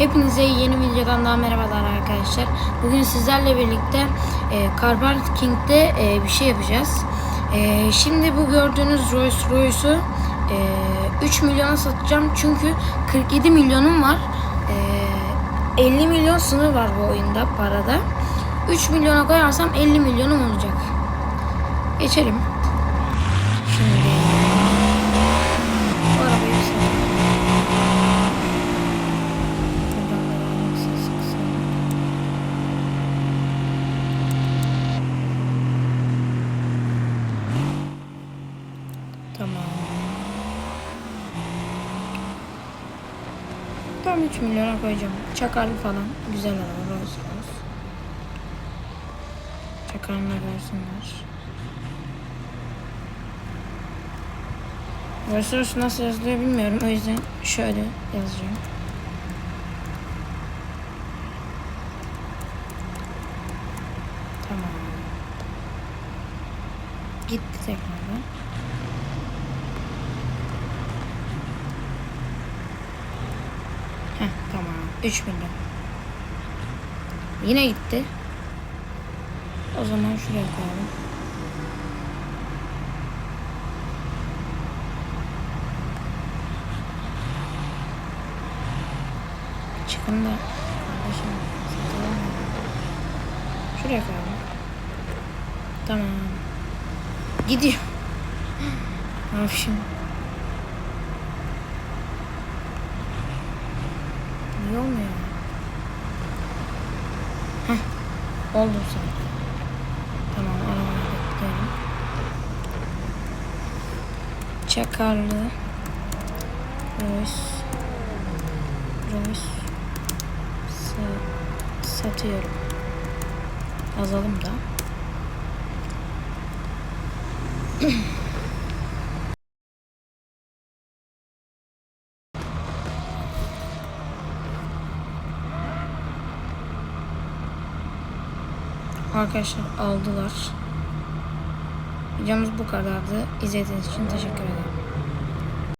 Hepinize yeni videodan daha merhabalar arkadaşlar. Bugün sizlerle birlikte e, Car Parking'de e, bir şey yapacağız. E, şimdi bu gördüğünüz Rolls Royce'u e, 3 milyona satacağım. Çünkü 47 milyonum var. E, 50 milyon sınır var bu oyunda parada. 3 milyona koyarsam 50 milyonum olacak. Geçelim. Şimdi bu arabayı bir satalım. Buradan da vermezsin sıksın. Tamam. Tam 3 milyona koyacağım. Çakarlı falan. Güzel araba. Rolls Royce. Çakarını da görsünler. Rolls Royce nasıl yazılıyor bilmiyorum. O yüzden şöyle yazacağım. Tamam. Gitti tekrardan. Tamam. 3 milyon. Yine gitti. O zaman şuraya koyalım. Çıkın da? Şuraya koyalım. Tamam. Gidiyor. Ne yapayım şimdi? Niye olmuyor? Heh. Oldu sen. Tamam arabayı bekleyelim. Çakarlı. Royce. Royce. Sa- satıyorum. Yazalım da. Arkadaşlar aldılar. Videomuz bu kadardı. İzlediğiniz için teşekkür ederim.